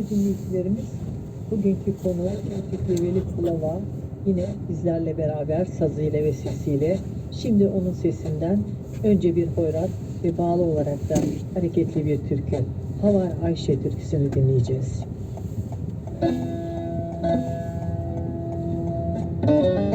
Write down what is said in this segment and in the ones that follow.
Kıymetli dinleyicilerimiz, bugünkü konu Fikri Veli Kulava yine bizlerle beraber sazıyla ve sesiyle. Şimdi onun sesinden önce bir hoyrat ve bağlı olarak da hareketli bir türkü. Havar Ayşe türküsünü dinleyeceğiz. Bana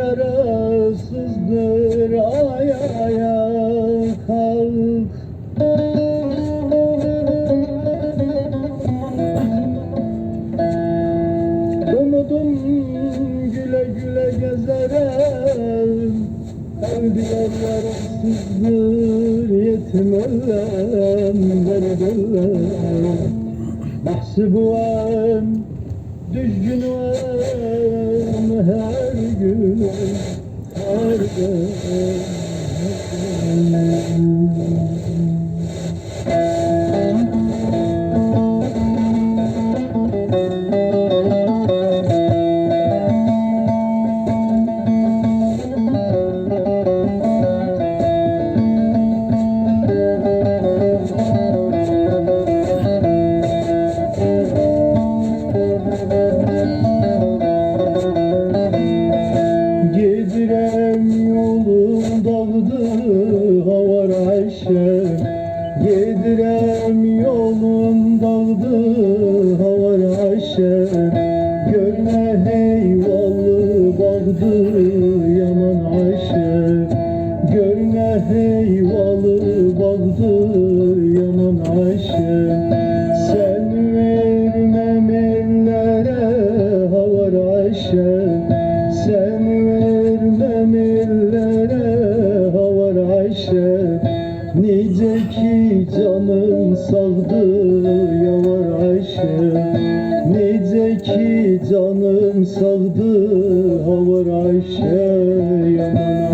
Yarasızdır ay ayağa kalk Umudum güle güle gezerem Evliya yarasızdır yetimem Berbelem Mahsibuem Düzgünüm her gün Her gün yaman Ayşe Görme heyvalı bağdı yaman Ayşe Sen vermem ellere havar Ayşe sen vermem ellere havar Ayşe Nice ki canım sağdı Ayşe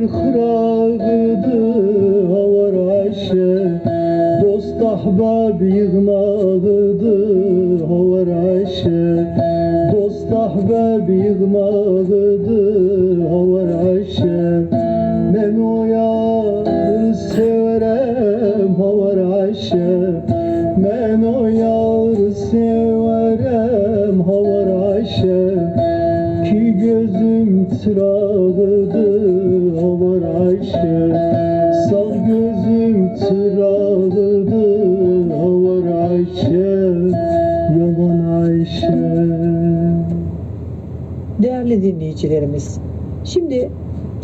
Seküler kırağıdı havar Ayşe Dost ahbab yığnağıdı havar Kahve yığmalıdır havar Ayşe Ben o yarı severem havar Ayşe Ben o yarı severem havar Ayşe Ki gözüm çırağıdır Değerli dinleyicilerimiz, şimdi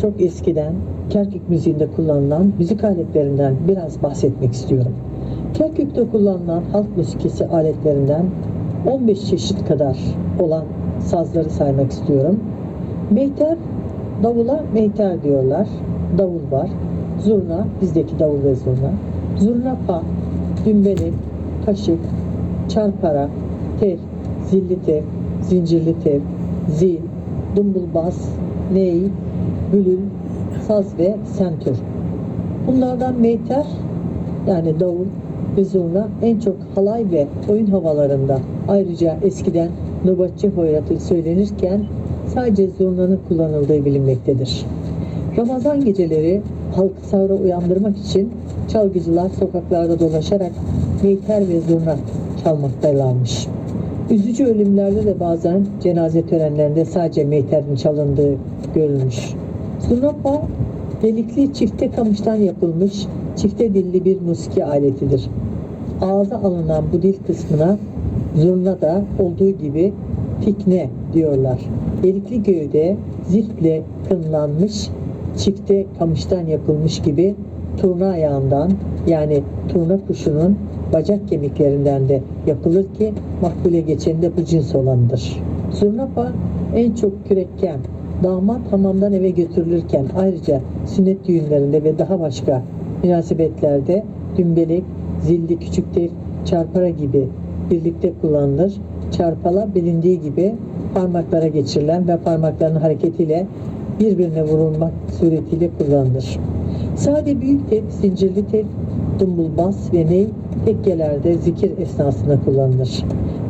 çok eskiden Kerkük müziğinde kullanılan müzik aletlerinden biraz bahsetmek istiyorum. Kerkük'te kullanılan halk müzikisi aletlerinden 15 çeşit kadar olan sazları saymak istiyorum. Meyter, davula meyter diyorlar. Davul var. Zurna, bizdeki davul ve zurna. Zurnapa, dümbeli, kaşık, çarpara, tel, zilli tel, zincirli tel, zil, dumbulbaz, ney, bülül, saz ve sentür. Bunlardan meyter yani davul ve zurna en çok halay ve oyun havalarında ayrıca eskiden nöbetçi hoyratı söylenirken sadece zurnanın kullanıldığı bilinmektedir. Ramazan geceleri halkı sahura uyandırmak için çalgıcılar sokaklarda dolaşarak meyter ve zurna çalmaktalarmış. Üzücü ölümlerde de bazen cenaze törenlerinde sadece meyterin çalındığı görülmüş. Zurnapa delikli çifte kamıştan yapılmış çifte dilli bir musiki aletidir. Ağza alınan bu dil kısmına zurna da olduğu gibi fikne diyorlar. Delikli gövde ziftle kınlanmış çifte kamıştan yapılmış gibi turna ayağından yani turna kuşunun bacak kemiklerinden de yapılır ki makbule geçeni de bu cins olanıdır. Zurnapa en çok kürekken, damat hamamdan eve götürülürken ayrıca sünnet düğünlerinde ve daha başka münasebetlerde dümbelek, zilli küçük çarpara gibi birlikte kullanılır. Çarpala bilindiği gibi parmaklara geçirilen ve parmakların hareketiyle birbirine vurulmak suretiyle kullanılır. Sade büyük tel, zincirli tel, dumbulbaz ve ney tekkelerde zikir esnasında kullanılır.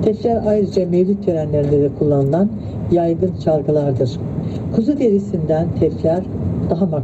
Tefler ayrıca mevlüt törenlerinde de kullanılan yaygın çalgılardır. Kuzu derisinden tefler daha mak